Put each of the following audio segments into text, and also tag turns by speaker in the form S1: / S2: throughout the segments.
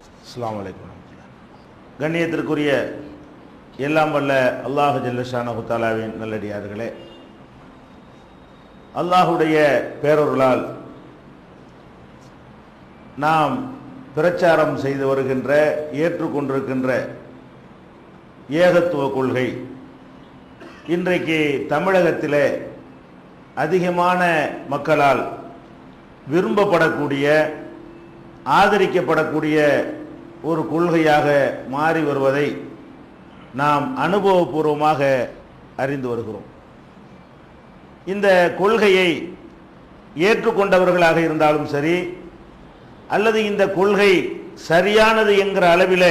S1: அஸ்லாம் வலைக்கம் கண்ணியத்திற்குரிய எல்லாம் வல்ல அல்லாஹ் ஜல்லஷானஹு தாலாவின் நல்லடியார்களே. அல்லாஹுடைய பேரொருளால் நாம் பிரச்சாரம் செய்து வருகின்ற ஏற்றுக்கொண்டிருக்கின்ற ஏகத்துவ கொள்கை இன்றைக்கு தமிழகத்திலே அதிகமான மக்களால் விரும்பப்படக்கூடிய ஆதரிக்கப்படக்கூடிய ஒரு கொள்கையாக மாறி வருவதை நாம் அனுபவபூர்வமாக அறிந்து வருகிறோம். இந்த கொள்கையை ஏற்றுக்கொண்டவர்களாக இருந்தாலும் சரி அல்லது இந்த கொள்கை சரியானது என்கிற அளவில்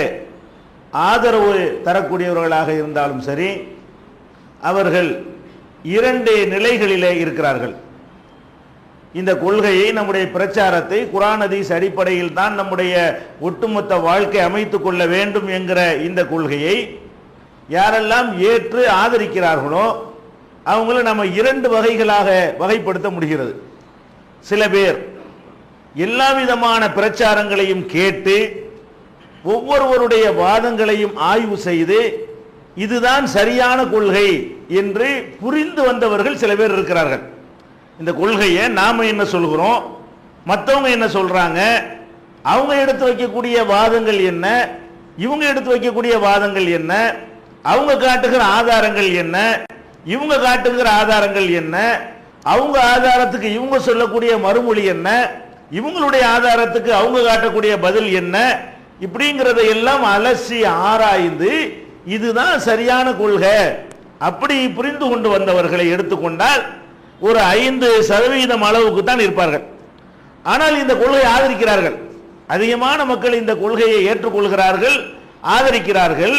S1: ஆதரவு தரக்கூடியவர்களாக இருந்தாலும் சரி அவர்கள் இரண்டு நிலைகளிலே இருக்கிறார்கள். இந்த கொள்கையை நம்முடைய பிரச்சாரத்தை குரான் அதீஸ் அடிப்படையில் தான் நம்முடைய ஒட்டுமொத்த வாழ்க்கை அமைத்துக் கொள்ள வேண்டும் என்கிற இந்த கொள்கையை யாரெல்லாம் ஏற்று ஆதரிக்கிறார்களோ அவங்கள நம்ம இரண்டு வகைகளாக வகைப்படுத்த முடிகிறது. சில பேர் எல்லா விதமான பிரச்சாரங்களையும் கேட்டு ஒவ்வொருவருடைய வாதங்களையும் ஆய்வு செய்து இதுதான் சரியான கொள்கை என்று புரிந்து வந்தவர்கள் சில பேர் இருக்கிறார்கள். இந்த கொள்கையை நாம என்ன சொல்கிறோம்? மற்றவங்க என்ன சொல்றாங்க? அவங்க எடுத்து வைக்கக்கூடிய வாதங்கள் என்ன? இவங்க எடுத்து வைக்கக்கூடிய வாதங்கள் என்ன? அவங்க காட்டுகிற ஆதாரங்கள் என்ன? இவங்க காட்டுகிற ஆதாரங்கள் என்ன? அவங்க ஆதாரத்துக்கு இவங்க சொல்லக்கூடிய மறுமொழி என்ன? இவங்களுடைய ஆதாரத்துக்கு அவங்க காட்டக்கூடிய பதில் என்ன? இப்படிங்கிறத எல்லாம் அலசி ஆராய்ந்து இதுதான் சரியான கொள்கை. அப்படி புரிந்து கொண்டு வந்தவர்களை எடுத்துக்கொண்டால் ஒரு ஐந்து சதவீதம் அளவுக்கு தான் இருப்பார்கள். ஆனால் இந்த கொள்கையை ஆதரிக்கிறார்கள். அதிகமான மக்கள் இந்த கொள்கையை ஏற்றுக்கொள்கிறார்கள் ஆதரிக்கிறார்கள்.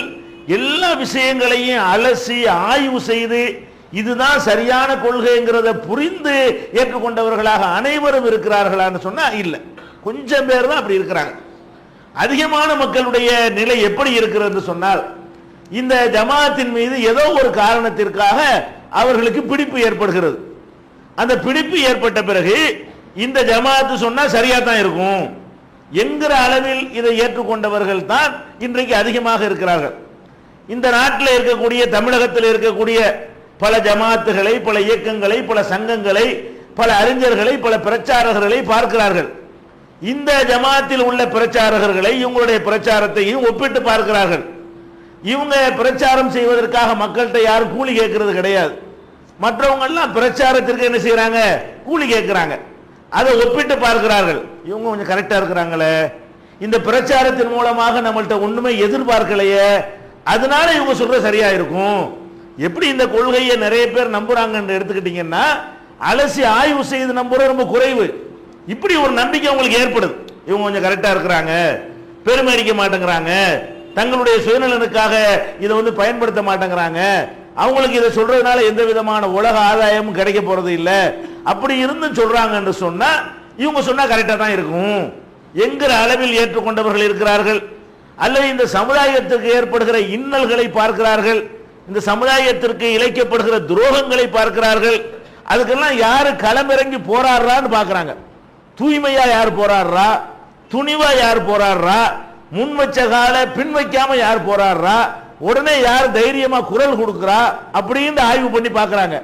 S1: எல்லா விஷயங்களையும் அலசி ஆய்வு செய்து இதுதான் சரியான கொள்கைங்கிறத புரிந்து ஏற்றுக்கொண்டவர்களாக அனைவரும் இருக்கிறார்களான்னு சொன்னால் இல்லை. கொஞ்சம் பேர் தான் அப்படி இருக்கிறாங்க. அதிகமான மக்களுடைய நிலை எப்படி இருக்கிறது சொன்னால் இந்த ஜமாத்தின் மீது ஏதோ ஒரு காரணத்திற்காக அவர்களுக்கு பிடிப்பு ஏற்படுகிறது. அந்த பிடிப்பு ஏற்பட்ட பிறகு இந்த ஜமாத்து சொன்னா சரியா தான் இருக்கும். என்கிற அளவில் இதை ஏற்றுக்கொண்டவர்கள் தான் இன்றைக்கு அதிகமாக இருக்கிறார்கள். இந்த நாட்டில் இருக்கக்கூடிய தமிழகத்தில் இருக்கக்கூடிய பல ஜமாத்துகளை பல இயக்கங்களை பல சங்கங்களை பல அறிஞர்களை பல பிரச்சாரகர்களை பார்க்கிறார்கள். இந்த ஜமாத்தில் உள்ள பிரச்சாரகர்களை இவங்களுடைய பிரச்சாரத்தையும் ஒப்பிட்டு பார்க்கிறார்கள். இவங்க பிரச்சாரம் செய்வதற்காக மக்கள்கிட்ட யாரும் கூலி கேட்கறது கிடையாது. மற்றவங்க எல்லாம் பிரச்சாரத்திற்கு என்ன செய்யறாங்க கூலி கேட்கிறாங்க அதை ஒப்பிட்டு பார்க்கிறார்கள். இவங்க கொஞ்சம் கரெக்டா இருக்கிறாங்களே. இந்த பிரச்சாரத்தின் மூலமாக நம்மள்கிட்ட ஒண்ணுமே எதிர்பார்க்கலையே. அதனால இவங்க சொல்ற சரியா இருக்கும். எப்படி இந்த கொள்கையை நிறைய பேர் நம்புறாங்கன்னு எடுத்துக்கிட்டீங்கன்னா அலசி ஆய்வு செய்து நம்புறது ரொம்ப குறைவு. இப்படி ஒரு நம்பிக்கை உங்களுக்கு ஏற்படுது. இவங்க கொஞ்சம் கரெக்டா இருக்கிறாங்க. பெருமை அடிக்க மாட்டேங்கிறாங்க. தங்களுடைய சுயநலனுக்காக இதை வந்து பயன்படுத்த மாட்டேங்கிறாங்க. அவங்களுக்கு இதை சொல்றதுனால எந்த விதமான உலக ஆதாயமும் கிடைக்க போறது இல்லை. அப்படி இருந்து சொல்றாங்கன்னு சொன்னா இவங்க சொன்னா கரெக்டா தான் இருக்கும். என்கிற அளவில் ஏற்றுக்கொண்டவர்கள் இருக்கிறார்கள். அல்லது இந்த சமுதாயத்திற்கு ஏற்படுகிற இன்னல்களை பார்க்கிறார்கள். இந்த சமுதாயத்திற்கு இழைக்கப்படுகிற துரோகங்களை பார்க்கிறார்கள். அதுக்கெல்லாம் யாரு களமிறங்கி போராடுறான்னு பார்க்குறாங்க. தூய்மையா யார் போராடுறா? துணிவா யார் போராடுறா? முன் வச்ச கால பின் வைக்காம யார் போராடுறா? உடனே யார் தைரியமா குரல் கொடுக்கிறா அப்படின்னு ஆய்வு பண்ணி பார்க்கறாங்க.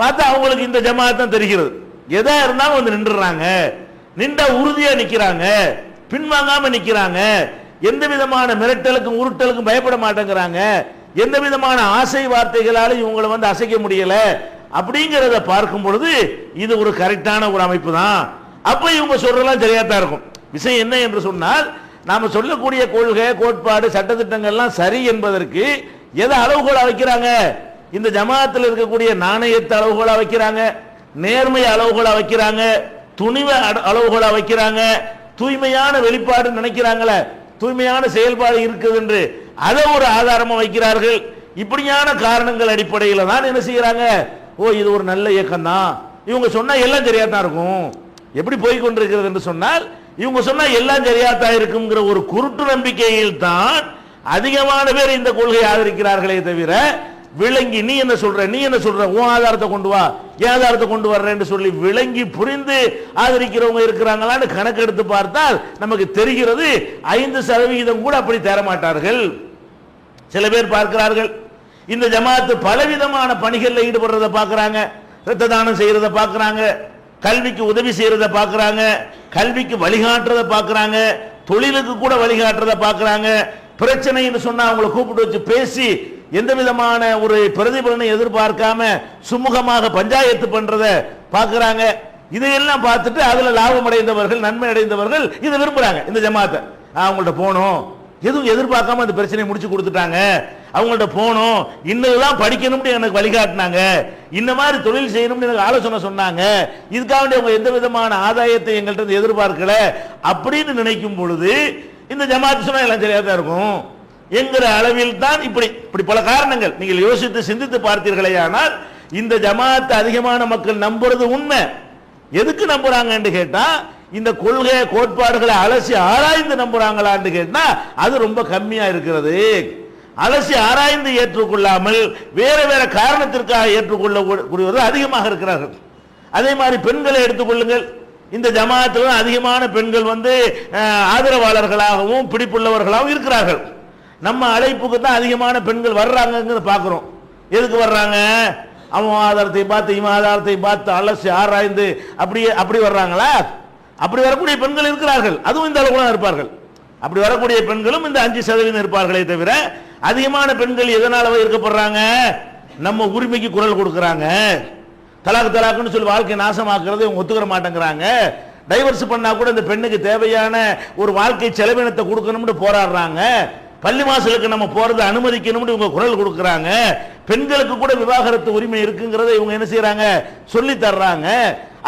S1: பார்த்தா அவங்களுக்கு இந்த ஜமாத் தான் தெரிகிறது. எதா இருந்தாலும் வந்து நின்றுறாங்க. நின்றா உறுதியா நிக்கிறாங்க. பின்வாங்காம நிக்கிறாங்க. எந்த விதமான மிரட்டலுக்கும் உருட்டலுக்கும் பயப்பட மாட்டேங்கிறாங்க. எந்த விதமான ஆசை வார்த்தைகளாலும் இவங்களை வந்து அசைக்க முடியல அப்படிங்கிறத பார்க்கும் பொழுது இது ஒரு கரெக்டான ஒரு அமைப்பு தான். அப்ப இவங்க சொல்றதெல்லாம் சரியா தான் இருக்கும். விஷயம் என்ன என்று சொன்னால் நாம் சொல்லக்கூடிய கொள்கை கோட்பாடு சட்டத்திட்டங்கள்லாம் சரி என்பதற்கு எதை அளவுகோலாக வைக்கிறாங்க இந்த ஜமாத்தில் இருக்கக்கூடிய நாணயத்தை அளவுகோலாக வைக்கிறாங்க நேர்மை அளவுகோலாக வைக்கிறாங்க துணிவை அளவுகோலாக வைக்கிறாங்க தூய்மையான வெளிப்பாடு நினைக்கிறாங்களே தூய்மையான செயல்பாடு இருக்குது என்று அதை ஒரு ஆதாரமாக வைக்கிறார்கள். இப்படியான காரணங்கள் அடிப்படையில் தான் என்ன செய்கிறாங்க ஓ இது ஒரு நல்ல இயக்கம் தான் இவங்க சொன்னால் எல்லாம் சரியா தான் இருக்கும். எப்படி போய் கொண்டிருக்கிறது என்று சொன்னால் இவங்க சொன்னா எல்லாம் சரியா தான் இருக்குங்கிற ஒரு குருட்டு நம்பிக்கையில் தான் அதிகமான பேர் இந்த கொள்கையை ஆதரிக்கிறார்களே தவிர விளங்கி நீ என்ன சொல்ற? நீ என்ன சொல்ற? உன் ஆதாரத்தை கொண்டு வா. ஏன் ஆதாரத்தை கொண்டு வர்றேன்னு சொல்லி விளங்கி புரிந்து ஆதரிக்கிறவங்க இருக்கிறாங்களான்னு கணக்கெடுத்து பார்த்தால் நமக்கு தெரிகிறது ஐந்து சதவிகிதம் கூட அப்படி தரமாட்டார்கள். சில பேர் பார்க்கிறார்கள். இந்த ஜமாத்து பலவிதமான பணிகளில் ஈடுபடுறத பார்க்குறாங்க. ரத்த தானம் செய்யறத பார்க்கறாங்க. கல்விக்கு உதவி செய்யறத பார்க்கறாங்க கல்விக்கு வழிகாட்டுறத பார்க்கறாங்க தொழிலுக்கு கூட வழிகாட்டுறத பார்க்கறாங்க பிரச்சனைன்னு சொன்னா அவங்களை கூப்பிட்டு வச்சு பேசி எந்த விதமான ஒரு பிரதிபலனை எதிர்பார்க்காம சுமூகமாக பஞ்சாயத்து பண்றத பார்க்குறாங்க இதையெல்லாம் பார்த்துட்டு அதுல லாபம் அடைந்தவர்கள் நன்மை அடைந்தவர்கள் இதை விரும்புறாங்க. இந்த ஜமாத்தை. அவங்கள்ட்ட போனோம் எதுவும் எதிர்பார்க்காம அந்த பிரச்சனையை முடிச்சு கொடுத்துட்டாங்க. அவங்கள்ட்ட போனோம். இன்னதுதான் படிக்கணும்னு எனக்கு வழிகாட்டினாங்க. இந்த மாதிரி தொழில் செய்யணும்னு எனக்கு ஆலோசனை சொன்னாங்க. இதுக்காக வேண்டிய அவங்க எந்த விதமான ஆதாயத்தை எங்கள்கிட்ட எதிர்பார்க்கல. அப்படின்னு நினைக்கும் பொழுது இந்த ஜமாத்து சொன்னா எல்லாம் சரியாக தான் இருக்கும். என்கிற அளவில் தான் இப்படி இப்படி பல காரணங்கள். நீங்கள் யோசித்து சிந்தித்து பார்த்தீர்களேயானால் இந்த ஜமாத்து அதிகமான மக்கள் நம்புறது உண்மை. எதுக்கு நம்புறாங்கன்னு கேட்டால் இந்த கொள்கை கோட்பாடுகளை அலசி ஆராய்ந்து நம்புறாங்களான்னு கேட்டா அது ரொம்ப கம்மியா இருக்கிறது. அலசி ஆராய்ந்து ஏற்றுக்கொள்ளாமல் வேற வேற காரணத்திற்காக ஏற்றுக்கொள்ள கூடியவர்கள் அதிகமாக இருக்கிறார்கள். அதே மாதிரி பெண்களை எடுத்துக்கொள்ளுங்கள் இந்த ஜமாத்தில் அதிகமான பெண்கள் வந்து ஆதரவாளர்களாகவும் பிடிப்புள்ளவர்களாகவும் இருக்கிறார்கள். நம்ம அழைப்புக்கு தான் அதிகமான பெண்கள் வர்றாங்கங்கிறத பார்க்குறோம் எதுக்கு வர்றாங்க? அவன் ஆதாரத்தை பார்த்து இவன் ஆதாரத்தை பார்த்து அலசி ஆராய்ந்து அப்படியே அப்படி வர்றாங்களா? அப்படி வரக்கூடிய பெண்கள் இருக்கிறார்கள். அதுவும் இந்த அளவுக்கு இருப்பார்கள். அப்படி வரக்கூடிய பெண்களும் இந்த அஞ்சு சதவீதம் இருப்பார்களே தவிர அதிகமான பெண்கள் எதனால இருக்கப்படுறாங்க? நம்ம உரிமைக்கு குரல் கொடுக்குறாங்க. தலாக்கு தலாக்குன்னு சொல்லி வாழ்க்கை நாசமாக்குறது இவங்க ஒத்துக்கிற மாட்டேங்கிறாங்க. டைவர்ஸ் பண்ணா கூட இந்த பெண்ணுக்கு தேவையான ஒரு வாழ்க்கை செலவினத்தை கொடுக்கணும்னு போராடுறாங்க. பள்ளி மாசலுக்கு நம்ம போறதை அனுமதிக்கணும்னு இவங்க குரல் கொடுக்குறாங்க. பெண்களுக்கு கூட விவாகரத்து உரிமை இருக்குங்கிறத இவங்க என்ன செய்கிறாங்க சொல்லி தர்றாங்க.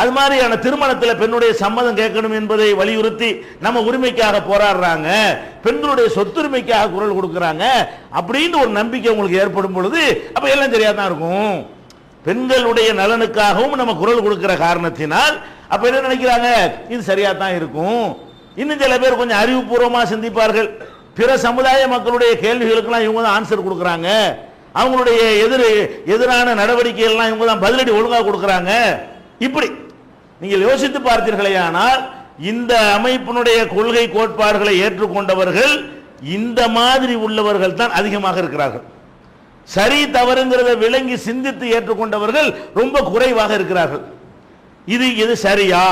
S1: அது மாதிரியான திருமணத்தில் பெண்ணுடைய சம்மதம் கேட்கணும் என்பதை வலியுறுத்தி நம்ம உரிமைக்காக போராடுறாங்க. பெண்களுடைய சொத்துரிமைக்காக குரல் கொடுக்குறாங்க. அப்படின்னு ஒரு நம்பிக்கை உங்களுக்கு ஏற்படும் பொழுது அப்போ எல்லாம் சரியாக தான் இருக்கும். பெண்களுடைய நலனுக்காகவும் நம்ம குரல் கொடுக்கிற காரணத்தினால் அப்போ என்ன நினைக்கிறாங்க? இது சரியாக தான் இருக்கும். இன்னும் சில பேர் கொஞ்சம் அறிவுபூர்வமாக சிந்திப்பார்கள். பிற சமுதாய மக்களுடைய கேள்விகளுக்கெல்லாம் இவங்க தான் ஆன்சர் கொடுக்குறாங்க. அவங்களுடைய எதிர் எதிரான நடவடிக்கைகள்லாம் இவங்க தான் பதிலடி ஒழுங்காக கொடுக்குறாங்க. இப்படி. நீங்கள் யோசித்து பார்த்தீர்களேயானால் இந்த அமைப்பினுடைய கொள்கை கோட்பாடுகளை ஏற்றுக்கொண்டவர்கள் இந்த மாதிரி உள்ளவர்கள் தான் அதிகமாக இருக்கிறார்கள். சரி தவறுங்கிறத விளங்கி சிந்தித்து ஏற்றுக்கொண்டவர்கள் ரொம்ப குறைவாக இருக்கிறார்கள். இது இது சரியா?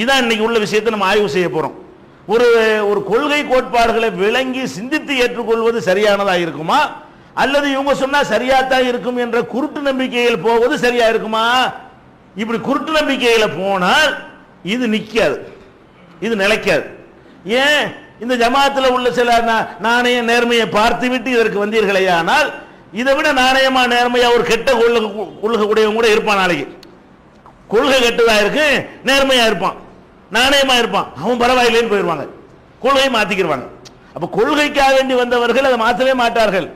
S1: இதான் இன்னைக்கு உள்ள விஷயத்தை நம்ம ஆய்வு செய்ய போறோம். ஒரு ஒரு கொள்கை கோட்பாடுகளை விளங்கி சிந்தித்து ஏற்றுக்கொள்வது சரியானதா இருக்குமா? அல்லது இவங்க சொன்னா சரியா தான் இருக்கும் என்ற குருட்டு நம்பிக்கையில் போவது சரியா இருக்குமா? இப்படி குருட்டு நம்பிக்கையில் போனால் இது நிற்காது இது நிலைக்காது. ஏன்? இந்த ஜமாத்தில் உள்ள சில நாணய நேர்மையை பார்த்து விட்டு இதற்கு வந்தீர்களேயானால் இதை விட நாணயமா நேர்மையா ஒரு கெட்ட கொள்கை கொள்கைக்கூடியவங்க கூட இருப்பான் நாளைக்கு. கொள்கை கெட்டதா இருக்கு நேர்மையா இருப்பான். நாணயமா இருப்பான். அவன் பரவாயில்லைன்னு போயிடுவாங்க. கொள்கையை மாத்திக்கிடுவாங்க அப்ப கொள்கைக்காக வேண்டி வந்தவர்கள் அதை மாற்றவே மாட்டார்கள்.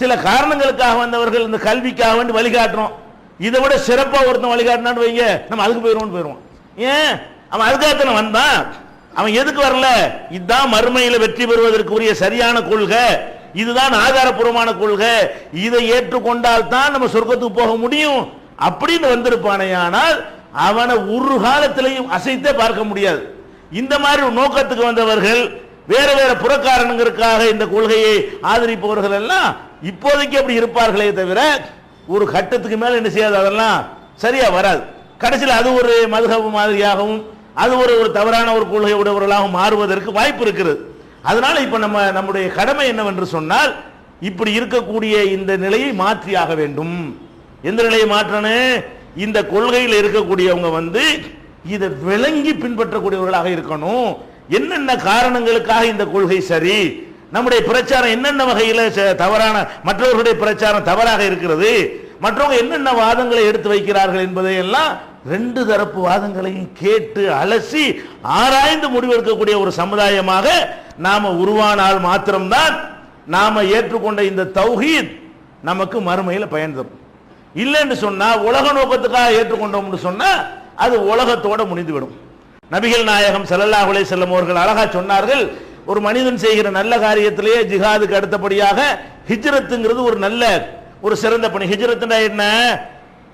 S1: சில காரணங்களுக்காக வந்தவர்கள் இந்த கல்விக்காக வேண்டி வழிகாட்டுறோம். இதை விட சிறப்பாக ஒருத்தன் வழிகாட்டினான்னு வைங்க. நம்ம அதுக்கு போயிடுவோம்னு போயிடுவோம் ஏன்? அவன் அதுக்காகத்தானே வந்தான். அவன் எதுக்கு வரல? இதுதான் மறுமையில் வெற்றி பெறுவதற்குரிய சரியான கொள்கை. இதுதான் ஆதாரபூர்வமான கொள்கை. இதை ஏற்றுக்கொண்டால் தான் நம்ம சொர்க்கத்துக்கு போக முடியும். அப்படின்னு வந்திருப்பானே ஆனால் அவனை ஒரு காலத்திலையும் அசைத்தே பார்க்க முடியாது. இந்த மாதிரி நோக்கத்துக்கு வந்தவர்கள் வேற வேற புறக்காரணங்களுக்காக இந்த கொள்கையை ஆதரிப்பவர்கள் எல்லாம் இப்போதைக்கு அப்படி இருப்பார்களே தவிர ஒரு கட்டத்துக்கு மேல என்ன செய்யாது அதெல்லாம் சரியா வராது. கடைசியில் அது ஒரு மதுகபு மாதிரியாகவும் அது ஒரு ஒரு தவறான ஒரு கொள்கை உடையவர்களாகவும் மாறுவதற்கு வாய்ப்பு இருக்கிறது அதனால இப்போ நம்ம நம்முடைய கடமை என்னவென்று சொன்னால் இப்படி இருக்கக்கூடிய இந்த நிலையை மாற்றியாக வேண்டும். எந்த நிலையை மாற்றணும் இந்த கொள்கையில் இருக்கக்கூடியவங்க வந்து இதை விளங்கி பின்பற்றக்கூடியவர்களாக இருக்கணும். என்னென்ன காரணங்களுக்காக இந்த கொள்கை சரி? நம்முடைய பிரச்சாரம் என்னென்ன வகையில் ச- தவறான மற்றவர்களுடைய பிரச்சாரம் தவறாக இருக்கிறது மற்றவங்க என்னென்ன வாதங்களை எடுத்து வைக்கிறார்கள் என்பதை எல்லாம் ரெண்டு தரப்பு வாதங்களையும் கேட்டு அலசி ஆராய்ந்து முடிவெடுக்கக்கூடிய ஒரு சமுதாயமாக நாம் உருவானால் மாத்திரம்தான் நாம் ஏற்றுக்கொண்ட இந்த தௌஹீத் நமக்கு மறுமையில் பயன் தரும். இல்லைன்னு சொன்னால் உலக நோக்கத்துக்காக ஏற்றுக்கொண்டோம்னு சொன்னால் அது உலகத்தோடு முடிந்துவிடும். நபிகள் நாயகம் செல்லல்லா உலே செல்லும் அவர்கள் அழகா சொன்னார்கள் ஒரு மனிதன் செய்கிற நல்ல காரியத்திலேயே ஜிஹாதுக்கு அடுத்தபடியாக ஹிஜ்ரத்துங்கிறது ஒரு நல்ல ஒரு சிறந்த பணி. ஹிஜ்ரத்துனா என்ன?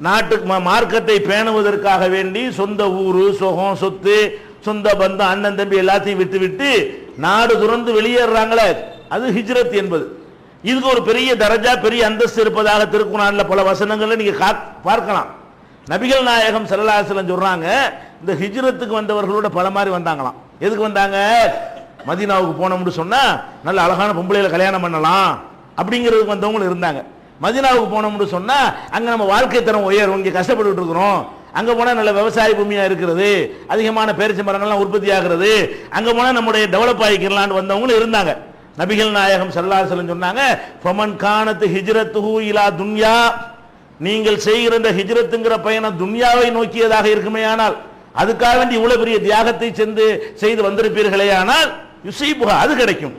S1: நாட்டுக்கு மா- மார்க்கத்தை பேணுவதற்காக வேண்டி சொந்த ஊரு சுகம் சொத்து சொந்த பந்தம் அண்ணன் தம்பி எல்லாத்தையும் விட்டு விட்டு நாடு துறந்து வெளியேறாங்களே அது ஹிஜ்ரத் என்பது. இதுக்கு ஒரு பெரிய தரஜா பெரிய அந்தஸ்து இருப்பதாக திருக்குறான்ல பல வசனங்களை நீங்க கா- பார்க்கலாம். நபிகள் நாயகம் சல்லல்லாஹு சொல்றாங்க இந்த ஹிஜ்ரத்துக்கு வந்தவர்களோட பல மாதிரி வந்தாங்களாம். எதுக்கு வந்தாங்க? மதீனாவுக்கு போனோம்னு சொன்னால் நல்ல அழகான பொம்பளையில் கல்யாணம் பண்ணலாம் அப்படிங்கிறதுக்கு வந்தவங்களும் இருந்தாங்க. மதீனாவுக்கு போனோம்னு சொன்னால் அங்கே நம்ம வாழ்க்கை தரம் உயரும் இங்கே கஷ்டப்பட்டுட்டு இருக்கிறோம். அங்கே போனால் நல்ல விவசாய பூமியாக இருக்கிறது அதிகமான பேரிச்ச மரங்கள்லாம் உற்பத்தி ஆகிறது அங்கே போனால் நம்முடைய டெவலப் ஆகிக்கலான்னு வந்தவங்களும் இருந்தாங்க. நபிகள் நாயகம் ஸல்லல்லாஹு சொன்னாங்க ஃபமன் கானத்து ஹிஜ்ரத்துஹு இலா துன்யா. நீங்கள் செய்கிற இந்த ஹிஜ்ரத்துங்கிற பயணம் துன்யாவை நோக்கியதாக இருக்குமே ஆனால் அதுக்காக வேண்டி இவ்வளவு பெரிய தியாகத்தை சென்று செய்து வந்திருப்பீர்களே ஆனால் யுசைபுகா அது கிடைக்கும்.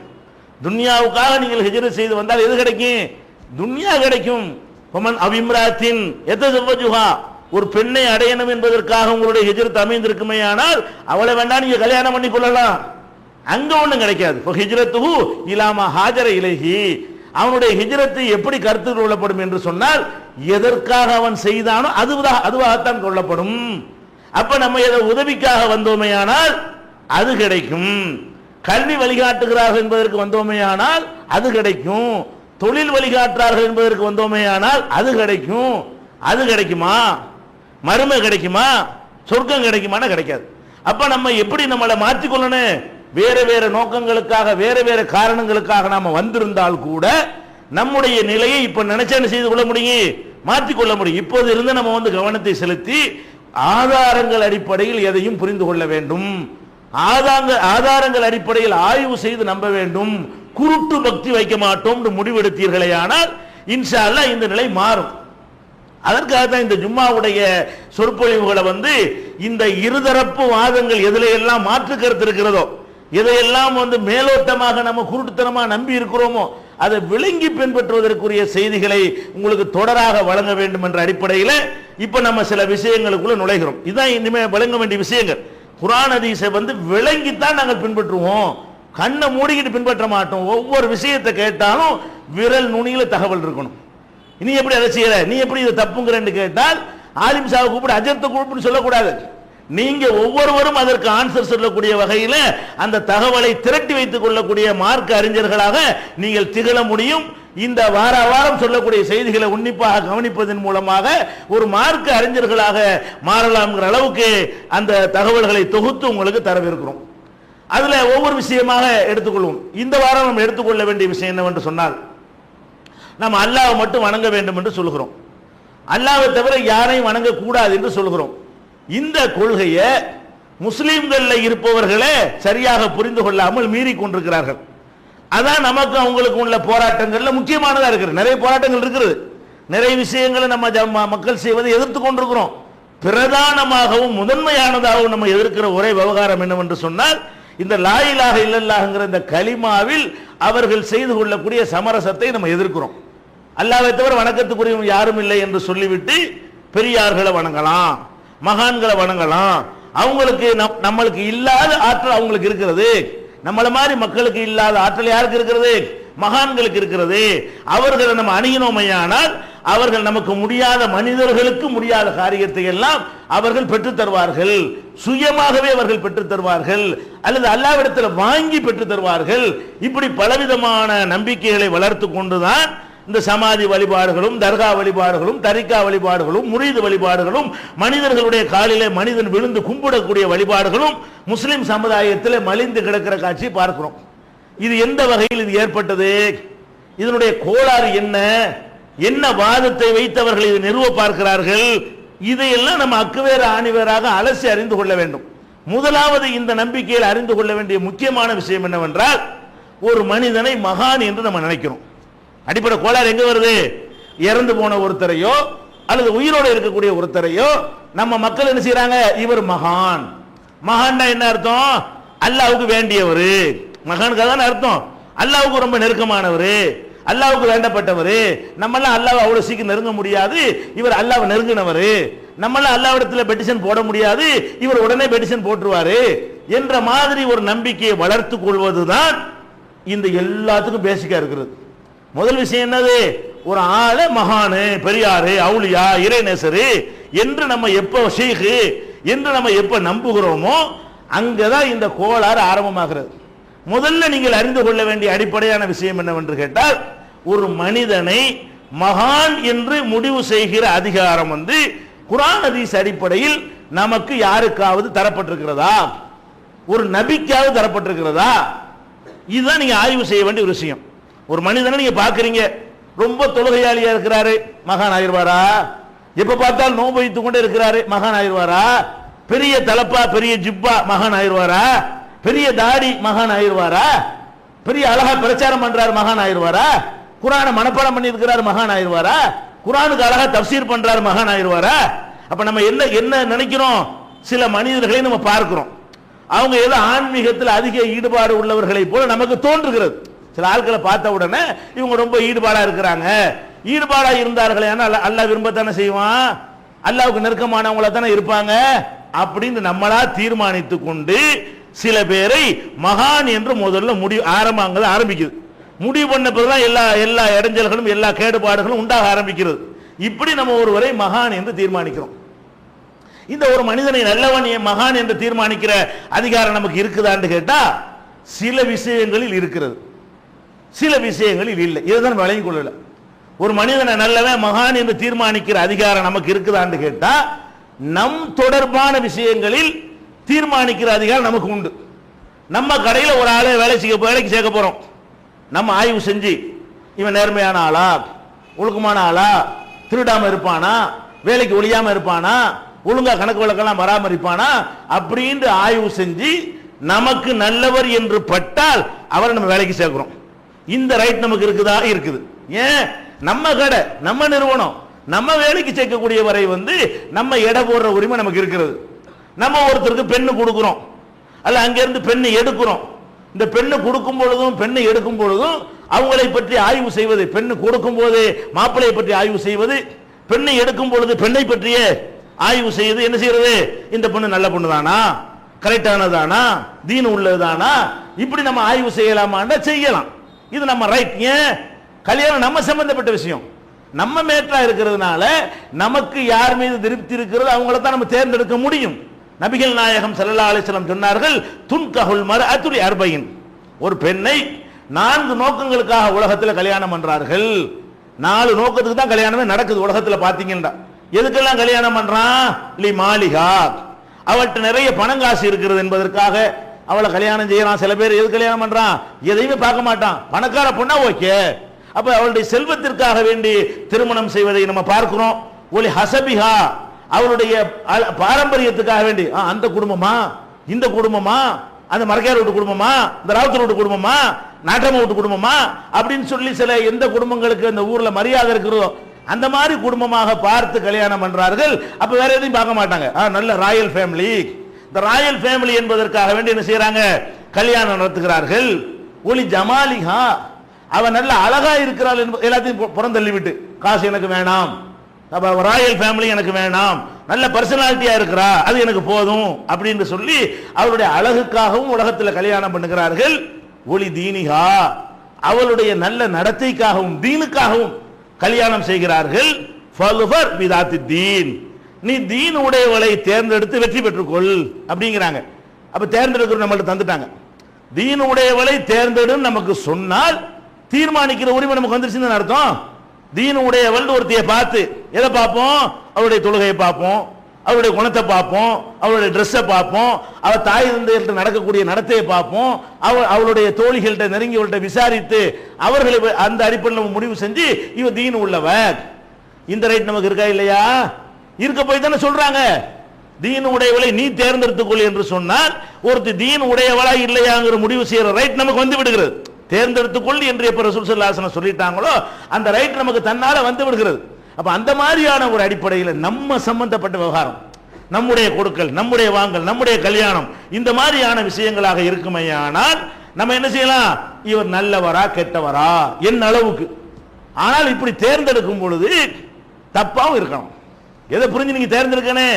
S1: துன்யாவுக்காக நீங்கள் ஹிஜ்ரத் செய்து வந்தால் எது கிடைக்கும்? துன்யா கிடைக்கும். பமன் அவிம்ராத்தின் செவ்வஜுகா ஒரு பெண்ணை அடையணும் என்பதற்காக உங்களுடைய ஹிஜ்ரத் அமைந்திருக்குமே ஆனால் அவளை வேண்டாம் நீங்க கல்யாணம் பண்ணி கொள்ளலாம். அங்க ஒண்ணும் கிடைக்காது. இப்போ ஹிஜ்ரத்துஹு இலாமா ஹாஜர இலகி அவனுடைய ஹிஜ்ரத்து எப்படி கருத்து கொள்ளப்படும் என்று சொன்னால் எதற்காக அவன் செய்தானோ அதுதான் அதுவாகத்தான் கொள்ளப்படும். அப்ப நம்ம எதை உதவிக்காக வந்தோமேயானால் அது கிடைக்கும். கல்வி வழிகாட்டுகிறார்கள் என்பதற்கு வந்தோமேயானால் அது கிடைக்கும். தொழில் வழிகாட்டுறார்கள் என்பதற்கு வந்தோமேயானால் அது கிடைக்கும். அது கிடைக்குமா? மருமை கிடைக்குமா? சொர்க்கம் கிடைக்குமானா கிடைக்காது. அப்ப நம்ம எப்படி நம்மளை மாற்றிக்கொள்ளணும்? வேற வேற நோக்கங்களுக்காக வேற வேற காரணங்களுக்காக நாம வந்திருந்தால் கூட நம்முடைய நிலையை இப்ப நினைச்சா செய்து கொள்ள முடியும்? மாற்றிக்கொள்ள முடியும். இப்போது இருந்து நம்ம வந்து கவனத்தை செலுத்தி ஆதாரங்கள் அடிப்படையில் எதையும் புரிந்து கொள்ள வேண்டும். ஆதாங்க ஆதாரங்கள் அடிப்படையில் ஆய்வு செய்து நம்ப வேண்டும். குருட்டு பக்தி வைக்க மாட்டோம் முடிவெடுத்தீர்களே ஆனால் இன்ஷா அல்லா இந்த நிலை மாறும். அதற்காக தான் இந்த ஜும்மாவுடைய சொற்பொழிவுகளை வந்து இந்த இருதரப்பு வாதங்கள் எதுல எல்லாம் மாற்று கருத்து இருக்கிறதோ இதையெல்லாம் வந்து மேலோட்டமாக நம்ம குருட்டுத்தனமாக நம்பி இருக்கிறோமோ அதை விளங்கி பின்பற்றுவதற்குரிய செய்திகளை உங்களுக்கு தொடராக வழங்க வேண்டும் என்ற அடிப்படையில் இப்போ நம்ம சில விஷயங்களுக்குள்ள நுழைகிறோம். இதுதான் இனிமேல் வழங்க வேண்டிய விஷயங்கள். குரான் ஹதீஸை வந்து விளங்கித்தான் நாங்கள் பின்பற்றுவோம். கண்ணை மூடிக்கிட்டு பின்பற்ற மாட்டோம். ஒவ்வொரு விஷயத்தை கேட்டாலும் விரல் நுனியில் தகவல் இருக்கணும். நீ எப்படி அதை செய்யற? நீ எப்படி இதை தப்புங்கிறன்னு கேட்டால் ஆலிம் சாவை கூப்பிடு அஜர்த்த கூப்பிட்டு சொல்லக்கூடாது. நீங்க ஒவ்வொருவரும் அதற்கு ஆன்சர் சொல்லக்கூடிய வகையில் அந்த தகவலை திரட்டி வைத்துக் கொள்ளக்கூடிய மார்க்க அறிஞர்களாக நீங்கள் திகழ முடியும். இந்த வார வாரம் சொல்லக்கூடிய செய்திகளை உன்னிப்பாக கவனிப்பதன் மூலமாக ஒரு மார்க்க அறிஞர்களாக மாறலாம்ங்கிற அளவுக்கு அந்த தகவல்களை தொகுத்து உங்களுக்கு தரவிருக்கிறோம். அதில் ஒவ்வொரு விஷயமாக எடுத்துக்கொள்வோம். இந்த வாரம் நம்ம எடுத்துக்கொள்ள வேண்டிய விஷயம் என்னவென்று சொன்னால் நம்ம அல்லாவை மட்டும் வணங்க வேண்டும் என்று சொல்கிறோம் அல்லாவை தவிர யாரையும் வணங்கக்கூடாது என்று சொல்கிறோம் இந்த கொள்கையை முஸ்லீம்களில் இருப்பவர்களே சரியாக புரிந்து கொள்ளாமல் மீறி கொண்டிருக்கிறார்கள் அதான் நமக்கு அவங்களுக்கு உள்ள போராட்டங்கள்ல முக்கியமானதா இருக்குது. நிறைய போராட்டங்கள் இருக்கிறது நிறைய விஷயங்களை நம்ம மக்கள் செய்வதை எதிர்த்து கொண்டிருக்கிறோம். பிரதானமாகவும் முதன்மையானதாகவும் நம்ம எதிர்க்கிற ஒரே விவகாரம் என்னவென்று சொன்னால் இந்த லாயிலாக இல்லல்லாங்கிற இந்த கலிமாவில் அவர்கள் செய்து கொள்ளக்கூடிய சமரசத்தை நம்ம எதிர்க்கிறோம். அல்லாவை தவிர வணக்கத்துக்குரிய யாரும் இல்லை என்று சொல்லிவிட்டு பெரியார்களை வணங்கலாம் மகான்களை வணங்கலாம். அவங்களுக்கு நம்- நம்மளுக்கு இல்லாத ஆற்றல் அவங்களுக்கு இருக்கிறது. நம்மள மாதிரி மக்களுக்கு இல்லாத ஆற்றல் யாருக்கு இருக்கிறது? மகான்களுக்கு இருக்கிறது. அவர்களை நம்ம அணுகினோமையானால் அவர்கள் நமக்கு முடியாத மனிதர்களுக்கு முடியாத காரியத்தை எல்லாம் அவர்கள் பெற்றுத் தருவார்கள். சுயமாகவே அவர்கள் பெற்றுத் தருவார்கள். அல்லது அல்லாவிடத்தில் வாங்கி பெற்றுத் தருவார்கள். இப்படி பலவிதமான நம்பிக்கைகளை வளர்த்து கொண்டுதான் இந்த சமாதி வழிபாடுகளும் தர்கா வழிபாடுகளும் தரிக்கா வழிபாடுகளும் முரீது வழிபாடுகளும் மனிதர்களுடைய காலிலே மனிதன் விழுந்து கும்பிடக்கூடிய வழிபாடுகளும் முஸ்லிம் சமுதாயத்தில் மலிந்து கிடக்கிற காட்சி பார்க்கிறோம். இது எந்த வகையில் இது ஏற்பட்டது? இதனுடைய கோளாறு என்ன? என்ன வாதத்தை வைத்தவர்கள் இதை நிறுவ பார்க்கிறார்கள்? இதையெல்லாம் நம்ம அக்குவேர ஆணிவேராக அலசி அறிந்து கொள்ள வேண்டும். முதலாவது இந்த நம்பிக்கையில் அறிந்து கொள்ள வேண்டிய முக்கியமான விஷயம் என்னவென்றால் ஒரு மனிதனை மகான் என்று நம்ம நினைக்கிறோம். அடிப்படை கோளாறு எங்க வருது? இறந்து போன ஒருத்தரையோ அல்லது உயிரோடு இருக்கக்கூடிய ஒருத்தரையோ நம்ம மக்கள் என்ன செய்யறாங்க இவர் மகான். மகான்னா என்ன அர்த்தம்? அல்லாவுக்கு வேண்டியவர். மகானுக்கு தான் அர்த்தம். அல்லாவுக்கு ரொம்ப நெருக்கமானவர். அல்லாவுக்கு வேண்டப்பட்டவர். நம்மளாம் அல்லாவை அவ்வளவு சீக்கிரம் நெருங்க முடியாது. இவர் அல்லாவை நெருங்கினவர். நம்மளாம் அல்லாவிடத்தில் பெட்டிஷன் போட முடியாது. இவர் உடனே பெட்டிஷன் போட்டுருவாரு என்ற மாதிரி ஒரு நம்பிக்கையை வளர்த்து கொள்வதுதான் இந்த எல்லாத்துக்கும் பேசிக்கா இருக்கிறது. முதல் விஷயம் என்னது? ஒரு ஆளை மகானு பெரியாரு அவுளியா இறைநேசரு என்று நம்ம எப்போ ஷேக்கு என்று நம்ம எப்போ நம்புகிறோமோ அங்கதான் இந்த கோளாறு ஆரம்பமாகிறது. முதல்ல நீங்கள் அறிந்து கொள்ள வேண்டிய அடிப்படையான விஷயம் என்னவென்று கேட்டால் ஒரு மனிதனை மகான் என்று முடிவு செய்கிற அதிகாரம் வந்து குரான் ஹதீஸ் அடிப்படையில் நமக்கு யாருக்காவது தரப்பட்டிருக்கிறதா? ஒரு நபிக்காவது தரப்பட்டிருக்கிறதா? இதுதான் நீங்க ஆய்வு செய்ய வேண்டிய ஒரு விஷயம். ஒரு மனிதனை நீங்க பாக்குறீங்க ரொம்ப தொழுகையாளியா இருக்கிறாரு. மகான் ஆயிடுவாரா? எப்ப பார்த்தாலும் நோன்பு வைத்துக் கொண்டே இருக்கிறாரு. மகான் ஆயிடுவாரா? பெரிய தலப்பா பெரிய ஜிப்பா மகான் ஆயிடுவாரா? பெரிய தாடி மகான் ஆயிடுவாரா? பெரிய அழகா பிரச்சாரம் பண்றாரு மகான் ஆயிடுவாரா? குரானை மனப்பாடம் பண்ணி இருக்கிறாரு மகான் ஆயிடுவாரா? குரானுக்கு அழகா தப்சீர் பண்றாரு மகான் ஆயிடுவாரா? அப்ப நம்ம என்ன என்ன நினைக்கிறோம்? சில மனிதர்களை நம்ம பார்க்கிறோம். அவங்க ஏதோ ஆன்மீகத்தில் அதிக ஈடுபாடு உள்ளவர்களை போல நமக்கு தோன்றுகிறது. சில ஆட்களை பார்த்த உடனே இவங்க ரொம்ப ஈடுபாடா இருக்கிறாங்க. ஈடுபாடா இருந்தார்கள் ஏன்னா அல்லா விரும்பத்தானே செய்வான்? அல்லாவுக்கு நெருக்கமானவங்கள தானே இருப்பாங்க? அப்படின்னு நம்மளா தீர்மானித்து கொண்டு சில பேரை மகான் என்று முதல்ல முடிவு ஆரம்பங்கள் ஆரம்பிக்குது. முடிவு பண்ண பிறகுதான் எல்லா எல்லா இடைஞ்சல்களும் எல்லா கேடுபாடுகளும் உண்டாக ஆரம்பிக்கிறது. இப்படி நம்ம ஒருவரை மகான் என்று தீர்மானிக்கிறோம். இந்த ஒரு மனிதனை நல்லவன் மகான் என்று தீர்மானிக்கிற அதிகாரம் நமக்கு இருக்குதான்னு கேட்டா சில விஷயங்களில் இருக்கிறது. சில விஷயங்களில் இல்லை. இதுதான் விளங்கி கொள்ளல. ஒரு மனிதனை நல்லவன் மகான் என்று தீர்மானிக்கிற அதிகாரம் நமக்கு இருக்குதான்னு கேட்டா நம் தொடர்பான விஷயங்களில் தீர்மானிக்கிற அதிகாரம் நமக்கு உண்டு. நம்ம கடையில் ஒரு ஆளை வேலை செய்ய வேலைக்கு சேர்க்க போறோம். நம்ம ஆய்வு செஞ்சு இவன் நேர்மையான ஆளா? ஒழுக்கமான ஆளா? திருடாம இருப்பானா? வேலைக்கு ஒழியாமல் இருப்பானா? ஒழுங்கா கணக்கு வழக்கெல்லாம் பராமரிப்பானா? அப்படின்ட்டு ஆய்வு செஞ்சு நமக்கு நல்லவர் என்று பட்டால் அவரை நம்ம வேலைக்கு சேர்க்கிறோம். இந்த ரைட் நமக்கு இருக்குதா? இருக்குது. ஏன்? நம்ம கடை நம்ம நிறுவனம் நம்ம வேலைக்கு சேர்க்கக்கூடிய வரை வந்து நம்ம எடை போடுற உரிமை நமக்கு இருக்கிறது. நம்ம ஒருத்தருக்கு பெண்ணு கொடுக்குறோம். அல்ல அங்கிருந்து பெண்ணை எடுக்கிறோம். இந்த பெண்ணை கொடுக்கும் பொழுதும் பெண்ணை எடுக்கும் பொழுதும் அவங்களை பற்றி ஆய்வு செய்வது பெண்ணு கொடுக்கும் போது மாப்பிளையை பற்றி ஆய்வு செய்வது பெண்ணை எடுக்கும் பொழுது பெண்ணை பற்றிய ஆய்வு செய்து என்ன செய்யறது? இந்த பொண்ணு நல்ல பொண்ணு தானா கரெக்டானதானா தீனு உள்ளதுதானா? இப்படி நம்ம ஆய்வு செய்யலாமான்னா செய்யலாம். இது நம்ம ரைட் ஏன்? கல்யாணம் நம்ம சம்பந்தப்பட்ட விஷயம். நம்ம மேட்டரா இருக்கிறதுனால நமக்கு யார் மீது திருப்தி இருக்கிறது அவங்கள தான் நம்ம தேர்ந்தெடுக்க முடியும். நபிகள் நாயகம் சல்லா அலைஹி சொன்னார்கள் துன்கஹுல் மர்அத்துலி அர்பையின். ஒரு பெண்ணை நான்கு நோக்கங்களுக்காக உலகத்தில் கல்யாணம் பண்றார்கள். நாலு நோக்கத்துக்கு தான் கல்யாணமே நடக்குது உலகத்தில் பார்த்தீங்கன்னா. எதுக்கெல்லாம் கல்யாணம் பண்றான்? லி மாளிகா அவள்கிட்ட நிறைய பணம் காசு இருக்கிறது என்பதற்காக அவளை கல்யாணம் செய்யறான் சில பேர் எது கல்யாணம் பண்றான்? எதையுமே பார்க்க மாட்டான். பணக்கார பொண்ணா ஓகே. அப்ப அவளுடைய செல்வத்திற்காக வேண்டி திருமணம் செய்வதை நம்ம பார்க்கிறோம். ஒலி ஹசபிஹா. அவருடைய பாரம்பரியத்துக்காக வேண்டி ஆ, அந்த குடும்பமா? இந்த குடும்பமா? அந்த மரக்கார் வீட்டு குடும்பமா? இந்த ராவுத்தர் வீட்டு குடும்பமா? நாட்டம்ம வீட்டு குடும்பமா? அப்படின்னு சொல்லி சில எந்த குடும்பங்களுக்கு அந்த ஊர்ல மரியாதை இருக்கிறதோ அந்த மாதிரி குடும்பமாக பார்த்து கல்யாணம் பண்றார்கள். அப்ப வேற எதையும் பார்க்க மாட்டாங்க. ஆ, நல்ல ராயல் ஃபேமிலி. இந்த ராயல் ஃபேமிலி என்பதற்காக வேண்டி என்ன செய்யறாங்க கல்யாணம் நடத்துகிறார்கள். ஒளி ஜமாலிஹா. அவன் நல்ல அழகா இருக்கிறாள் என்பது எல்லாத்தையும் பு- புறந்தள்ளி விட்டு காசு எனக்கு வேணாம். ராயல் ஃபேமிலி எனக்கு வேணாம். நல்ல பர்சனாலிட்டியா இருக்கிறா. அது எனக்கு போதும். அப்படின்னு சொல்லி அவருடைய அழகுக்காகவும் உலகத்தில் கல்யாணம் பண்ணுகிறார்கள். ஒளி தீனிகா அவளுடைய நல்ல நடத்தைக்காகவும் தீனுக்காகவும் கல்யாணம் செய்கிறார்கள். ஃபலுஃபர் பிதாத்தி தீன் நீ தீன் உடையவளை தேர்ந்தெடுத்து வெற்றி பெற்றுக்கொள் அப்படிங்கிறாங்க. அப்ப தேர்ந்தெடுக்கிற நம்மள்ட்ட தந்துட்டாங்க. தீன் உடையவளை தேர்ந்தெடும் நமக்கு சொன்னால் தீர்மானிக்கிற உரிமை நமக்கு வந்துருச்சுன்னு அர்த்தம். தீன் உடையவள் ஒருத்தையை பார்த்து எதை பார்ப்போம்? அவருடைய தொழுகையை பார்ப்போம். அவருடைய குணத்தை பார்ப்போம். அவருடைய ட்ரெஸ்ஸை பார்ப்போம். அவள் தாய் தந்தைகள்கிட்ட நடக்கக்கூடிய நடத்தையை பார்ப்போம். அவ அவளுடைய தோழிகள்கிட்ட நெருங்கியவள்கிட்ட விசாரித்து அவர்களை அந்த அடிப்படையில் நம்ம முடிவு செஞ்சு இவ தீன் உள்ளவ. இந்த ரைட் நமக்கு இருக்கா இல்லையா? இருக்க போய் தானே சொல்றாங்க. தீன் உடையவளை நீ தேர்ந்தெடுத்துக்கொள் என்று சொன்னால் ஒருத்தர் தீன் உடையவளா இல்லையாங்கிற முடிவு செய்யற ரைட் நமக்கு வந்து விடுகிறது. தேர்ந்தெடுத்துக்கொள் என்று எப்ப ரசூல் ஸல்லல்லாஹு சொல்லிட்டாங்களோ அந்த ரைட் நமக்கு தன்னால வந்து விடுகிறது. அப்ப அந்த மாதிரியான ஒரு அடிப்படையில் நம்ம சம்பந்தப்பட்ட விவகாரம் நம்முடைய கொடுக்கல் நம்முடைய வாங்கல் நம்முடைய கல்யாணம் இந்த மாதிரியான விஷயங்களாக இருக்குமையானால் நம்ம என்ன செய்யலாம்? இவர் நல்லவரா கெட்டவரா? என் அளவுக்கு? ஆனால் இப்படி தேர்ந்தெடுக்கும் பொழுது தப்பாவும் இருக்கணும் எதை புரிஞ்சு நீங்க தேர்ந்தெடுக்கனே?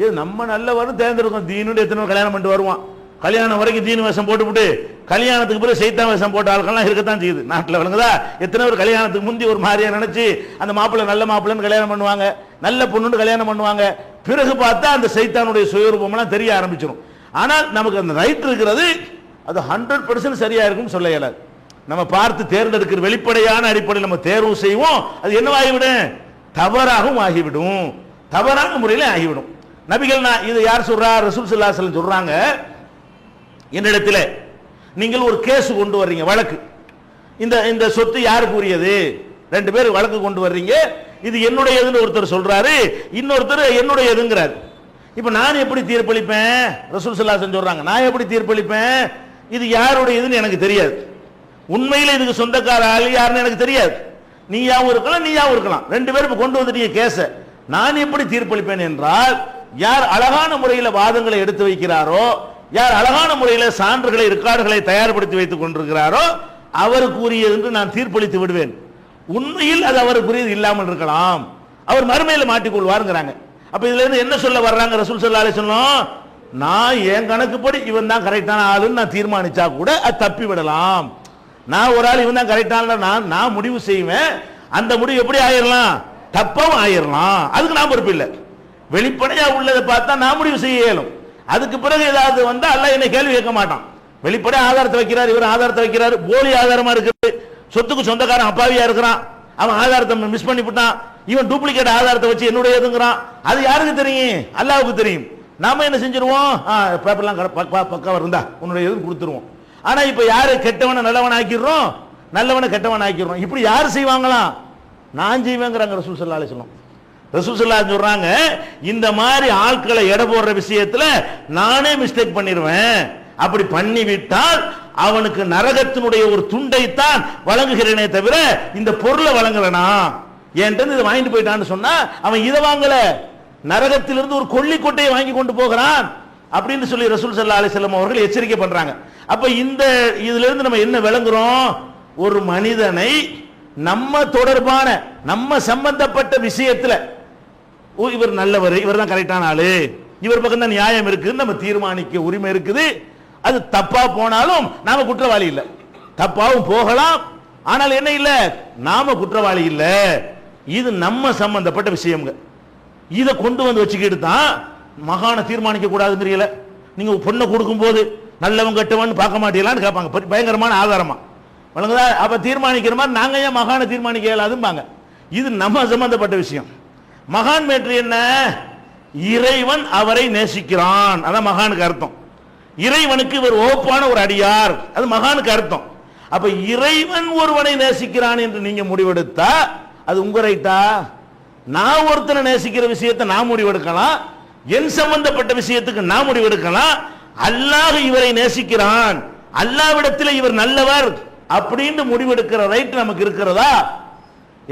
S1: இது நம்ம நல்லவரும் தேர்ந்தெடுக்கணும் தீனுடைய எத்தனை கல்யாணம் பண்ணிட்டு வருவான். கல்யாணம் வரைக்கும் தீனு வேஷம் போட்டுவிட்டு கல்யாணத்துக்கு பிறகு சைத்தான் வேஷம் போட்ட ஆட்கள்லாம் இருக்கத்தான் செய்யுது. நாட்டில் விளங்குதா? எத்தனை பேர் கல்யாணத்துக்கு முந்தி ஒரு மாதிரியா நினைச்சு அந்த மாப்பிள்ளை நல்ல மாப்பிள்ளைன்னு கல்யாணம் பண்ணுவாங்க. நல்ல பொண்ணுன்னு கல்யாணம் பண்ணுவாங்க. பிறகு பார்த்தா அந்த சைத்தானுடைய சுயரூபம்லாம் தெரிய ஆரம்பிச்சிடும் ஆனால் நமக்கு அந்த ரைட் இருக்கிறது அது ஹண்ட்ரட் பர்சன்ட் சரியா இருக்கும்னு சொல்ல இயலாது. நம்ம பார்த்து தேர்ந்தெடுக்கிற வெளிப்படையான அடிப்படையில் நம்ம தேர்வு செய்வோம். அது என்னவாகிவிடும்? தவறாகவும் ஆகிவிடும். தவறான முறையில் ஆகிவிடும். நபிகள் நான் இது யார் சொல்றா? ரசூல் சல்லாஹ் சொல்றாங்க என்னிடத்தில் நீங்கள் ஒரு கேஸ் கொண்டு வர்றீங்க வழக்கு. இந்த இந்த சொத்து யார் உரியது ரெண்டு பேர் வழக்கு கொண்டு வர்றீங்க இது என்னுடையதுன்னு ஒருத்தர் சொல்றாரு இன்னொருத்தர் என்னுடையதுங்கிறார். இப்போ நான் எப்படி தீர்ப்பளிப்பேன்? ரசூல் சல்லாசன் சொல்றாங்க நான் எப்படி தீர்ப்பளிப்பேன்? இது யாருடையதுன்னு எனக்கு தெரியாது. உண்மையில் இதுக்கு சொந்தக்கார ஆள் யாருன்னு எனக்கு தெரியாது. நீயாவும் இருக்கலாம் நீயாவும் இருக்கலாம். ரெண்டு பேரும் கொண்டு வந்துட்டீங்க கேஸை. நான் எப்படி தீர்ப்பளிப்பேன் என்றால் யார் அழகான முறையில் வாதங்களை எடுத்து வைக்கிறாரோ யார் அழகான முறையில் சான்றுகளை ரெக்கார்டுகளை தயார்படுத்தி வைத்துக் கொண்டிருக்கிறாரோ அவருக்கு உரியது என்று நான் தீர்ப்பளித்து விடுவேன். உண்மையில் அது அவருக்குரியது இல்லாமல் இருக்கலாம். அவர் மறுமையில் மாட்டிக்கொள்வாருங்கிறாங்க அப்ப இதுல இருந்து என்ன சொல்ல வர்றாங்க ரசூல் ஸல்லல்லாஹு அலைஹி நான் என் கணக்குப்படி இவன் தான் கரெக்டான ஆளுன்னு நான் தீர்மானிச்சா கூட அது தப்பி விடலாம். நான் ஒரு ஆள் இவன் தான் கரெக்டான நான் நான் முடிவு செய்வேன். அந்த முடிவு எப்படி ஆயிடலாம் தப்பாவும் ஆயிரலாம் அதுக்கு நான் பொறுப்பு இல்லை. வெளிப்படையா உள்ளதை பார்த்தா நான் முடிவு செய்ய இயலும். அதுக்கு பிறகு ஏதாவது வந்தா அல்ல என்னை கேள்வி கேட்க மாட்டான். வெளிப்படையா ஆதாரத்தை வைக்கிறார் இவர் ஆதாரத்தை வைக்கிறார். போலி ஆதாரமா இருக்குது. சொத்துக்கு சொந்தக்காரன் அப்பாவியா இருக்கிறான். அவன் ஆதாரத்தை மிஸ் பண்ணி விட்டான் இவன் டூப்ளிகேட் ஆதாரத்தை வச்சு என்னுடைய எதுங்கிறான் அது யாருக்கு தெரியும்? அல்லாவுக்கு தெரியும். நாம என்ன செஞ்சிருவோம்? பேப்பர்லாம் பக்கம் இருந்தா உன்னுடைய எதுவும் கொடுத்துருவோம். ஆனா இப்ப யாரு கெட்டவனை நல்லவன் ஆக்கிடுறோம் நல்லவனை கெட்டவன் ஆக்கிடுறோம் இப்படி யார் செய்வாங்களாம்? நான் ஜீவங்கிறாங்க ரசூல் சல்லா அலிஸ்லாம் ரசூல் சல்லா சொல்றாங்க இந்த மாதிரி ஆட்களை எடை போடுற விஷயத்துல நானே மிஸ்டேக் பண்ணிடுவேன் அப்படி பண்ணி விட்டால் அவனுக்கு நரகத்தினுடைய ஒரு துண்டைத்தான் வழங்குகிறேனே தவிர இந்த பொருளை வழங்கலனா? என்கிட்ட இதை வாங்கிட்டு போயிட்டான்னு சொன்னா அவன் இதை வாங்கல. நரகத்திலிருந்து ஒரு கொல்லி கொட்டையை வாங்கி கொண்டு போகிறான் அப்படின்னு சொல்லி ரசூல் சல்லா அலிசல்லம் அவர்கள் எச்சரிக்கை பண்றாங்க. அப்ப இந்த இதுல இருந்து நம்ம என்ன விளங்குறோம்? ஒரு மனிதனை நம்ம தொடர்பான நம்ம சம்பந்தப்பட்ட விஷயத்துல ஓ, இவர் நல்லவர் இவர் தான் கரெக்டான ஆளு. இவர் பக்கம் தான் நியாயம் இருக்குன்னு நம்ம தீர்மானிக்க உரிமை இருக்குது. அது தப்பா போனாலும் நாம குற்றவாளி இல்லை. தப்பாவும் போகலாம். ஆனால் என்ன இல்ல? நாம குற்றவாளி இல்ல. இது நம்ம சம்பந்தப்பட்ட விஷயம்ங்க. இதை கொண்டு வந்து வச்சுக்கிட்டு தான் மகான தீர்மானிக்க கூடாதுங்கிறீங்கள நீங்க பொண்ணை கொடுக்கும் போது நல்லவன் கெட்டவன் பார்க்க மாட்டீங்களான்னு கேட்பாங்க. பயங்கரமான ஆதாரமா. வழங்குதா அப்ப தீர்மானிக்கிற மாதிரி நாங்க ஏன் மகான தீர்மானிக்க இயலாதும்பாங்க. இது நம்ம சம்பந்தப்பட்ட விஷயம். மகான் மேற்று என்ன? இறைவன் அவரை நேசிக்கிறான். அதான் மகானுக்கு அர்த்தம். இறைவனுக்கு இவர் ஓப்பான ஒரு அடியார். அது மகானுக்கு அர்த்தம். அப்ப இறைவன் ஒருவனை நேசிக்கிறான் என்று நீங்க முடிவெடுத்தா அது உங்க ரைட்டா நான் ஒருத்தனை நேசிக்கிற விஷயத்தை நான் முடிவெடுக்கலாம். என் சம்பந்தப்பட்ட விஷயத்துக்கு நான் முடிவெடுக்கலாம். அல்லாஹ் இவரை நேசிக்கிறான். அல்லாவிடத்தில் இவர் நல்லவர். அப்படின்னு முடிவெடுக்கிற ரைட் நமக்கு இருக்கிறதா?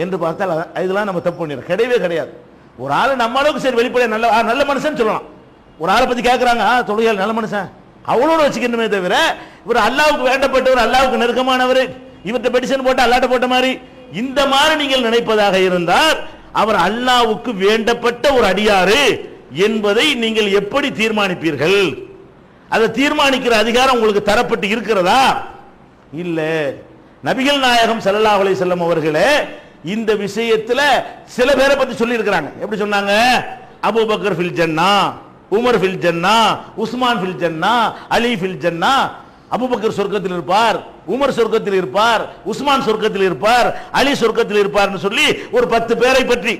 S1: என்று பார்த்தால் அதான் இதெல்லாம் நம்ம தப்பு பண்ணிடுறோம். கிடையவே கிடையாது. ஒரு ஆள் நம்ம அளவுக்கு சரி வெளிப்படையாக நல்ல நல்ல மனுஷன் சொல்லலாம். ஒரு ஆளை பத்தி கேட்குறாங்க ஆ நல்ல மனுஷன். அவளோட வச்சுக்கணுமே தவிர இவர் அல்லாவுக்கு வேண்டப்பட்டவர் அல்லாவுக்கு நெருக்கமானவர் இவர்கிட்ட பெட்டிஷன் போட்டு அல்லாட்ட போட்ட மாதிரி இந்த மாதிரி நீங்கள் நினைப்பதாக இருந்தால் அவர் அல்லாவுக்கு வேண்டப்பட்ட ஒரு அடியாறு என்பதை நீங்கள் எப்படி தீர்மானிப்பீர்கள்? அதை தீர்மானிக்கிற அதிகாரம் உங்களுக்கு தரப்பட்டு இருக்கிறதா? இல்ல. நபிகள் நாயகம் ஸல்லல்லாஹு அலை செல்லம் அவர்களே இந்த விஷயத்துல சில பேரை பத்தி சொல்லி இருக்கிறாங்க எப்படி சொன்னாங்க? அபூபக்கர் ஃபில் ஜன்னா உமர் ஃபில் ஜன்னா உஸ்மான் ஃபில் ஜன்னா அலி ஃபில் ஜன்னா. அபுபக்கர் சொர்க்கத்தில் இருப்பார் உமர் சொர்க்கத்தில் இருப்பார் உஸ்மான் சொர்க்கத்தில் இருப்பார் அலி சொர்க்கத்தில் இருப்பார்னு சொல்லி ஒரு பத்து பேரை பற்றி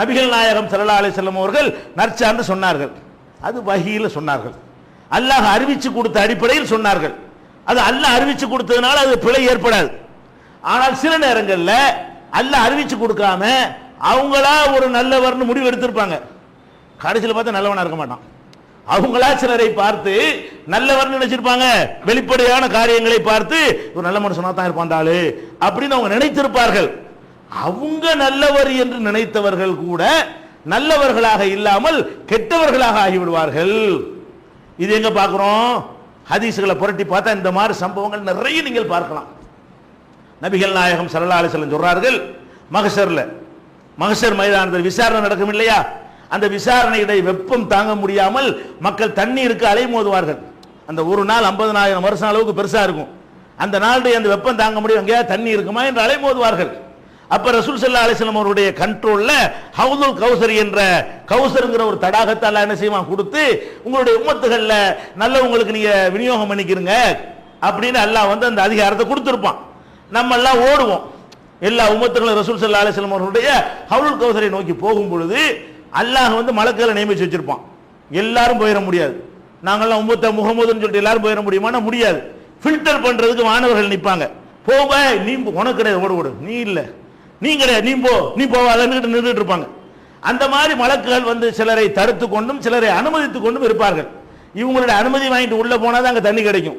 S1: நபிகள் நாயகம் ஸல்லல்லாஹு அலைஹி செல்லம் அவர்கள் நற்சான்று சொன்னார்கள். அது வகையில் சொன்னார்கள். அல்லாஹ் அறிவிச்சு கொடுத்த அடிப்படையில் சொன்னார்கள். அது அல்ல அறிவிச்சு கொடுத்ததுனால அது பிழை ஏற்படாது. ஆனால் சில நேரங்களில் அல்ல அறிவிச்சு கொடுக்காம அவங்களா ஒரு நல்லவர்னு முடிவு எடுத்திருப்பாங்க. கடைசியில் பார்த்தா நல்லவனா இருக்க மாட்டான். அவங்களா சிலரை பார்த்து நல்லவர்னு நினைச்சிருப்பாங்க. வெளிப்படையான காரியங்களை பார்த்து ஒரு நல்ல மனுஷனா தான் இருப்பான் ஆளு அப்படின்னு அவங்க நினைத்திருப்பார்கள். அவங்க நல்லவர் என்று நினைத்தவர்கள் கூட நல்லவர்களாக இல்லாமல் கெட்டவர்களாக ஆகிவிடுவார்கள். இது எங்க பார்க்கிறோம் ஹதீஸ்களை புரட்டி பார்த்தா இந்த மாதிரி சம்பவங்கள் நிறைய நீங்கள் பார்க்கலாம். நபிகள் நாயகம் ஸல்லல்லாஹு அலிசலம் சொல்றார்கள் மகசரில் மகசர் மைதானத்தில் விசாரணை நடக்கும் இல்லையா அந்த விசாரணையிட வெப்பம் தாங்க முடியாமல் மக்கள் தண்ணீருக்கு அலைமோதுவார்கள் அந்த ஒரு நாள் ஐம்பதனாயிரம் வருஷம் அளவுக்கு பெருசாக இருக்கும். அந்த நாளுடைய அந்த வெப்பம் தாங்க முடியும். எங்கேயா தண்ணி இருக்குமா? என்று அலைமோதுவார்கள் அப்ப ரசூல் சல்லா அலிஸ்லாம் அவருடைய கண்ட்ரோல்ல ஹவுதுல் கௌசர் என்ற கௌசருங்கிற ஒரு தடாகத்தை என்ன செய்வான்? கொடுத்து உங்களுடைய உம்மத்துகள்ல நல்லவங்களுக்கு நீங்க விநியோகம் பண்ணிக்கிறங்க அப்படின்னு அல்லாஹ் வந்து அந்த அதிகாரத்தை கொடுத்துருப்பான். நம்ம எல்லாம் ஓடுவோம். எல்லா உம்மத்துகளும் ரசூல் சல்லா அலிஸ்லாம் அவருடைய ஹவுல் கௌசரை நோக்கி போகும் பொழுது அல்லாஹ் வந்து மலக்களை நியமிச்சு வச்சிருப்பான். எல்லாரும் போயிட முடியாது. நாங்கள்லாம் உமத்த முகமதுன்னு சொல்லிட்டு எல்லாரும் போயிட முடியுமானா முடியாது. ஃபில்டர் பண்றதுக்கு மாணவர்கள் நிற்பாங்க போக நீ உனக்கு கிடையாது ஓடு ஓடு. நீ இல்லை. நீ கிடையாது நீ போ நீ போவாதன்னு நின்றுட்டு இருப்பாங்க. அந்த மாதிரி மலக்குகள் வந்து சிலரை தடுத்து கொண்டும் சிலரை அனுமதித்து கொண்டும் இருப்பார்கள். இவங்களுடைய அனுமதி வாங்கிட்டு உள்ள போனா தான் அங்க தண்ணி கிடைக்கும்.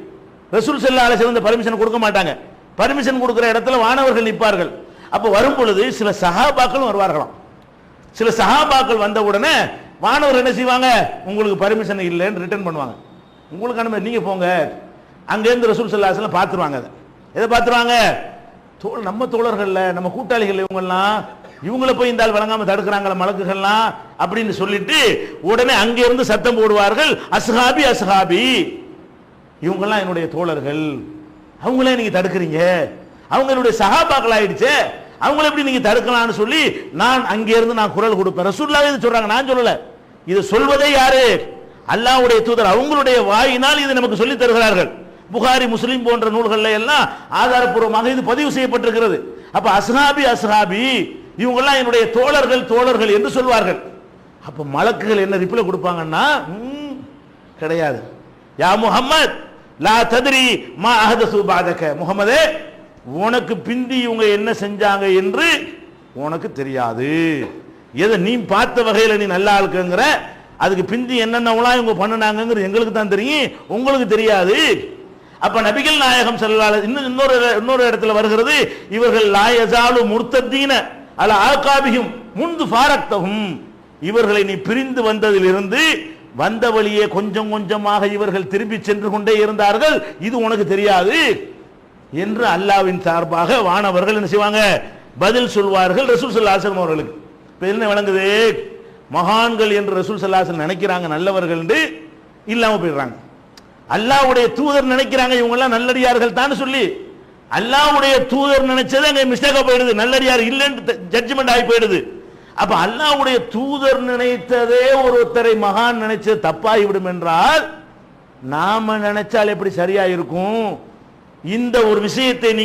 S1: ரசூல் செல்லா அலைஹி வந்து பர்மிஷன் கொடுக்க மாட்டாங்க. பர்மிஷன் கொடுக்குற இடத்துல வானவர்கள் நிற்பார்கள். அப்ப வரும் பொழுது சில சகாபாக்களும் வருவார்களாம். சில சகாபாக்கள் வந்த உடனே வானவர் என்ன செய்வாங்க? உங்களுக்கு பர்மிஷன் இல்லைன்னு ரிட்டர்ன் பண்ணுவாங்க. உங்களுக்கு அனுமதி நீங்க போங்க. அங்கேருந்து ரசூல் சல்லாஹ் பார்த்துருவாங்க அதை. எதை பார்த்துருவாங்க? தோல் நம்ம தோழர்கள்ல நம்ம கூட்டாளிகள் இவங்கெல்லாம் இவங்கள போய் இந்த ஆள் வழங்காம தடுக்கிறாங்களா மலக்குகள்லாம் அப்படின்னு சொல்லிட்டு உடனே அங்கிருந்து சத்தம் போடுவார்கள் அஸ்ஹாபி அஸ்ஹாபி. இவங்கெல்லாம் என்னுடைய தோழர்கள். அவங்களே நீங்க தடுக்கிறீங்க. அவங்க என்னுடைய சகாபாக்கள் ஆயிடுச்சு அவங்கள எப்படி நீங்க தடுக்கலாம்னு சொல்லி நான் அங்கே இருந்து நான் குரல் கொடுப்பேன். ரசூல்லாவே இது சொல்றாங்க நான் சொல்லல. இது சொல்வதே யாரு? அல்லாவுடைய தூதர் அவங்களுடைய வாயினால் இது நமக்கு சொல்லி தருகிறார்கள். புகாரி முஸ்லீம் போன்ற நூல்களில் எல்லாம் ஆதாரப்பூர்வமாக இது பதிவு செய்யப்பட்டிருக்கிறது. அப்ப அஸ்ஹாபி அஸ்ஹாபி இவங்கெல்லாம் என்னுடைய தோழர்கள் தோழர்கள் என்று சொல்வார்கள். அப்ப மலக்குகள் என்ன ரிப்ளை கொடுப்பாங்கன்னா கிடையாது. யா முஹம்மத் லா தத்ரி மா அஹதசு பாதக. முகமதே உனக்கு பிந்தி இவங்க என்ன செஞ்சாங்க என்று உனக்கு தெரியாது. எதை நீ பார்த்த வகையில் நீ நல்லா இருக்குங்கிற அதுக்கு பிந்தி என்னென்னவெல்லாம் இவங்க பண்ணுனாங்கிறது எங்களுக்கு தான் தெரியும் உங்களுக்கு தெரியாது. அப்ப நபிகள் நாயகம் செல்லால இன்னும் இன்னொரு இன்னொரு இடத்துல வருகிறது. இவர்கள் லாயசாலு முர்த்தத்தீன அல ஆகாபியும் முந்து பாரக்தகும் இவர்களை நீ பிரிந்து வந்ததிலிருந்து வந்த வழியே கொஞ்சம் கொஞ்சமாக இவர்கள் திரும்பி சென்று கொண்டே இருந்தார்கள். இது உனக்கு தெரியாது. என்று அல்லாவின் சார்பாக வானவர்கள் என்ன செய்வாங்க? பதில் சொல்வார்கள் ரசூல் சல்லாசன் அவர்களுக்கு. இப்ப என்ன விளங்குது? மகான்கள் என்று ரசூல் சல்லாசன் நினைக்கிறாங்க நல்லவர்கள் என்று இல்லாம போயிடுறாங்க. அல்லாவுடைய தூதர் நினைக்கிறாங்க இவங்க எல்லாம் நல்லடியார்கள் தான் சொல்லி. அல்லாஹ்வுடைய தூதர் நினைச்சது அங்க மிஸ்டேக்கா போயிடுது. நல்லடியார் இல்லைன்னு ஜட்ஜ்மெண்ட் ஆகி போயிடுது. அப்ப அல்லாவுடைய தூதர் நினைத்ததே ஒருத்தரை மகான் நினைச்சது தப்பாகிவிடும் என்றால் நாம நினைச்சால் எப்படி சரியா இருக்கும் இந்த ஒரு விஷயத்தை நீ